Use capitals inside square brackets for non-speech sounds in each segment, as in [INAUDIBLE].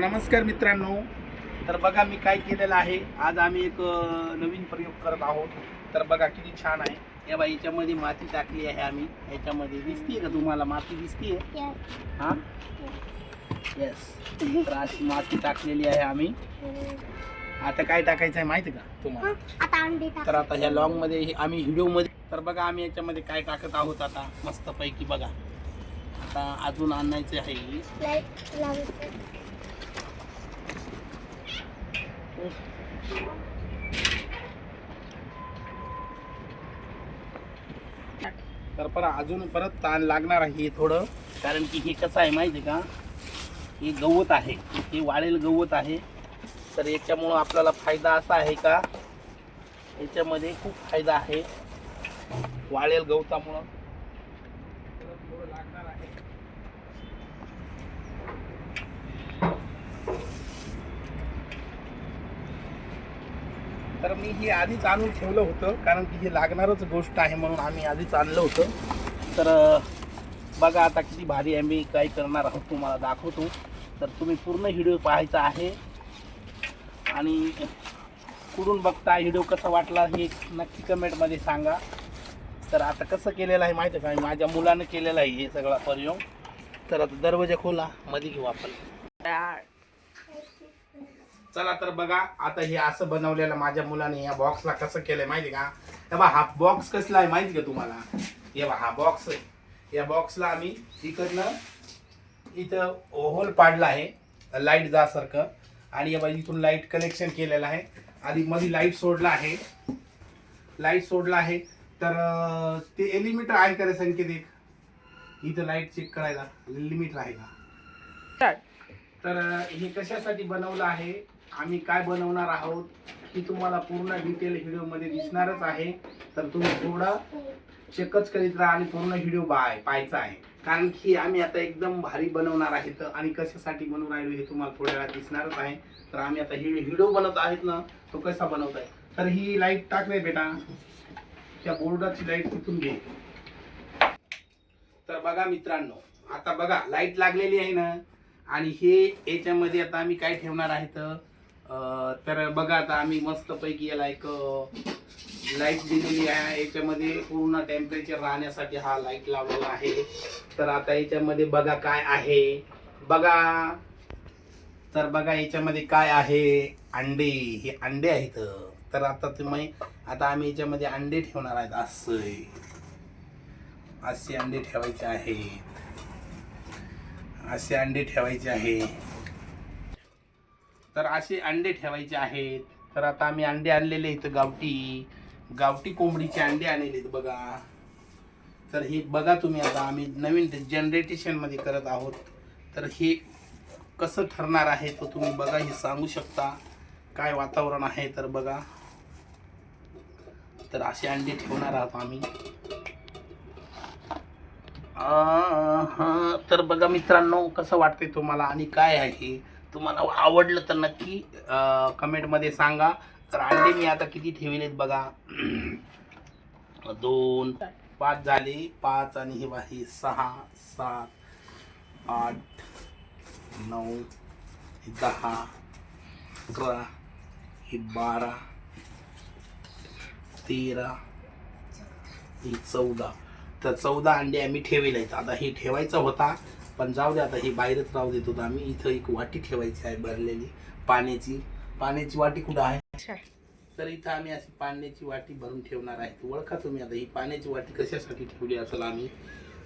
नमस्कार मित्रांनो. तर बघा मी काय केलेलं आहे. आज आम्ही एक नवीन प्रयोग करत आहोत. तर बघा किती छान आहे. या बाई याच्यामध्ये माती टाकली आहे आम्ही. याच्यामध्ये दिसतीये का तुम्हाला? माती दिसतीये? हा? येस तर अशी माती टाकलेली आहे आम्ही. आता काय टाकायचं आहे माहिती का तुम्हाला? आता अंडी तर आता ह्या लॉंगमध्ये हे आम्ही व्हिडिओमध्ये तर बघा आम्ही याच्यामध्ये काय टाकत आहोत आता? मस्त पैकी बघा. आता अजून आणायचे आहे. तर पर अजून परत ताण लागणार आहे हे थोडं. कारण की हे कसं आहे माहिती आहे का? हे गवत आहे. हे वाळेल गवत आहे. तर याच्यामुळं आपल्याला फायदा असा आहे का? याच्यामध्ये खूप फायदा आहे. वाळेल गवतामुळं तर थोडं लागणार आहे तर मी हे आधीच आणून ठेवलं होतं कारण की हे लागणारच गोष्ट आहे म्हणून आम्ही आधीच आणलं होतं. तर बघा आता किती भारी आम्ही काय करणार आहोत तुम्हाला दाखवतो. तर तुम्ही पूर्ण व्हिडिओ पाहायचा आहे. आणि कुठून बघता व्हिडिओ कसा वाटला हे नक्की कमेंटमध्ये सांगा. तर आता कसं केलेलं आहे माहिती आहे का? माझ्या मुलानं केलेलं आहे हे सगळा प्रयोग तर आता दरवाजा खोला मध्ये घेऊ आपण. चला तर बघा आता हे असं बनवलेलं माझ्या मुलाने या बॉक्सला कसं केलंय माहिती का? तेव्हा हा बॉक्स कसला आहे माहिती का तुम्हाला? हे बघा, हा बॉक्स आहे. या बॉक्सला आम्ही इकडनं इथं होल पाडला आहे लाइट जासारखं. आणि या बाजू इथून लाइट कनेक्शन केलेलं आहे. आधी मध्ये लाइट सोडला आहे. लाइट सोडला आहे. तर ते एलिमीटर आहे का रे संकेत एक? इथं लाइट चेक करायला लिमिटर आहे का? तर हे कशासाठी बनवलं आहे? आम्ही काय बनवणार आहोत ही तुम्हाला पूर्ण डिटेल व्हिडिओमध्ये दिसणारच आहे. तर तुम्ही थोडं चेकच करीत राहा आणि पूर्ण व्हिडिओ बाय पाहायचा आहे. कारण की आम्ही आता एकदम भारी बनवणार आहेत आणि कशासाठी बनवून राहिलो हे तुम्हाला थोड्या वेळात दिसणारच आहे. तर आम्ही आता हिडिओ व्हिडिओ बनवत आहेत ना तो कसा बनवत आहे तर ही लाइट टाकले बेटा. त्या बोर्डाची लाइट तिथून घे. तर बघा मित्रांनो आता बघा लाइट लागलेली आहे ना. आणि हे याच्यामध्ये आता आम्ही काय ठेवणार आहेत तर तर बघा आता आम्ही मस्तपैकी याला एक लाइट दिलेली आहे. याच्यामध्ये पूर्ण टेम्परेचर राहण्यासाठी हा लाइट लावलेला आहे. तर आता याच्यामध्ये बघा काय आहे. बघा. तर बघा याच्यामध्ये काय आहे. अंडे. हे अंडे आहेत. तर आता तुम्ही आता आम्ही याच्यामध्ये अंडे ठेवणार आहेत. असे. असे अंडे ठेवायचे आहेत. असे अंडे ठेवायचे आहे तर असे अंडे ठेवायचे आहेत. तर आता आम्ही अंडे आणलेले आहेत गावठी. गावठी कोंबडीचे अंडे आणलेले आहेत बघा. तर हे बघा तुम्ही आता आम्ही नवीन जनरेटेशनमध्ये करत आहोत. तर हे कसं ठरणार आहे तो तुम्ही बघा हे सांगू शकता. काय वातावरण आहे तर बघा. तर असे अंडे ठेवणार आहोत आम्ही. तर बघा मित्रांनो कसं वाटते तुम्हाला आणि काय आहे? तुम्हाला आवडलं तर नक्की कमेंटमध्ये सांगा. तर अंडे मी आता किती ठेवलेत बघा. [CLEARS THROAT] दोन पाच झाले. पाच आणि हे बा हे सहा सात आठ नऊ दहा अकरा हे बारा तेरा हे चौदा. तर चौदा अंडे आम्ही ठेवले आहेत. आता हे ठेवायचा होता. पण जाऊ दे आता हे बाहेरच राहू देत होतं आम्ही. इथं एक वाटी ठेवायची आहे भरलेली पाण्याची. पाण्याची वाटी कुठं आहे? तर इथं आम्ही अशी पाण्याची वाटी भरून ठेवणार आहे. ओळखा तुम्ही आता ही पाण्याची वाटी कशासाठी ठेवली असेल आम्ही?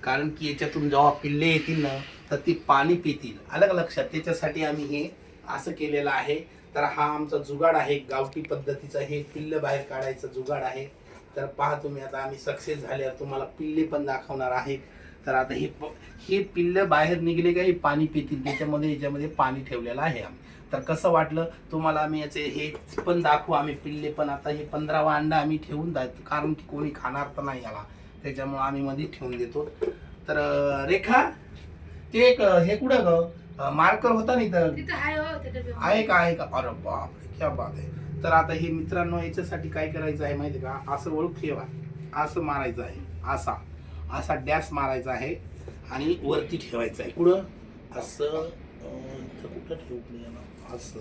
कारण की याच्यातून जेव्हा पिल्ले येतील ना तर ती पाणी पितील. अलग लक्षात त्याच्यासाठी आम्ही हे असं केलेलं आहे. तर हा आमचा जुगाड आहे गावठी पद्धतीचा. हे पिल्ल बाहेर काढायचा जुगाड आहे. तर पहा तुम्ही आता आम्ही सक्सेस झाल्यावर तुम्हाला पिल्ले पण दाखवणार आहेत. तर आता हे हे पिल्ल बाहेर निघले का हे पाणी पितील. त्याच्यामध्ये याच्यामध्ये पाणी ठेवलेलं आहे आम्ही. तर कसं वाटलं? तुम्हाला आम्ही याचे हे पण दाखवू. आम्ही पिल्ले पण आता हे पंधरावा अंडा आम्ही ठेवून जातो कारण की कोणी खाणार तर नाही याला. त्याच्यामुळे आम्ही मध्ये ठेवून देतो. तर रेखा ते एक हे कुठं ग? मार्कर होता नाही तर? हो. आहे का आहे का? अरे बापरे क्या बात आहे. तर आता हे मित्रांनो याच्यासाठी काय करायचं आहे माहिती का? असं ओळख ठेवा. असं मारायचं आहे. असा. असा डॅश मारायचा आहे आणि वरती ठेवायचं आहे. कुठं असं कुठं ठेवू असं.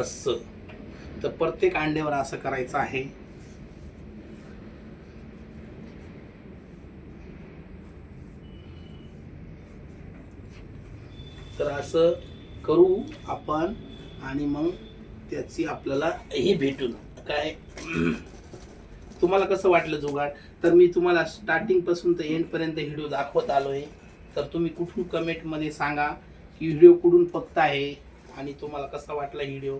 असं. तर प्रत्येक अंड्यावर असं करायचं आहे. तर असं करू आपण आणि मग त्याची आपल्याला हे भेटून. काय? तुम्हाला कसं वाटलं जुगाड? तर मी तुम्हाला स्टार्टिंगपासून तर एंड व्हिडिओ दाखवत आहे तर तुम्ही कुठून कमेंटमध्ये सांगा की व्हिडिओ कुठून आहे आणि तुम्हाला कसा वाटला व्हिडिओ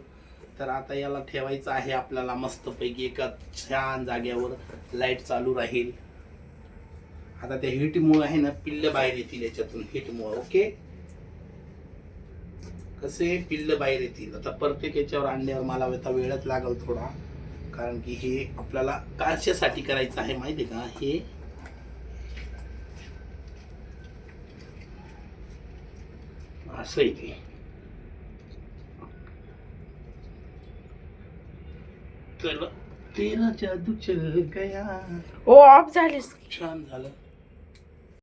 तर आता याला ठेवायचं आहे आपल्याला मस्तपैकी एका छान जाग्यावर लाइट चालू राहील. आता त्या हिटमुळं आहे ना पिल्ल बाहेर येतील याच्यातून हिटमुळं ओके कसे? पिल्ल बाहेर येतील. आता प्रत्येक याच्यावर आणण्यावर मला वेळच लागल थोडा. कारण की हे आपल्याला कशासाठी करायचं आहे माहिती आहे का? हे असं आहे ते. तर तेरा जादू चल गया. ओ ऑफ झालीस. छान झालं.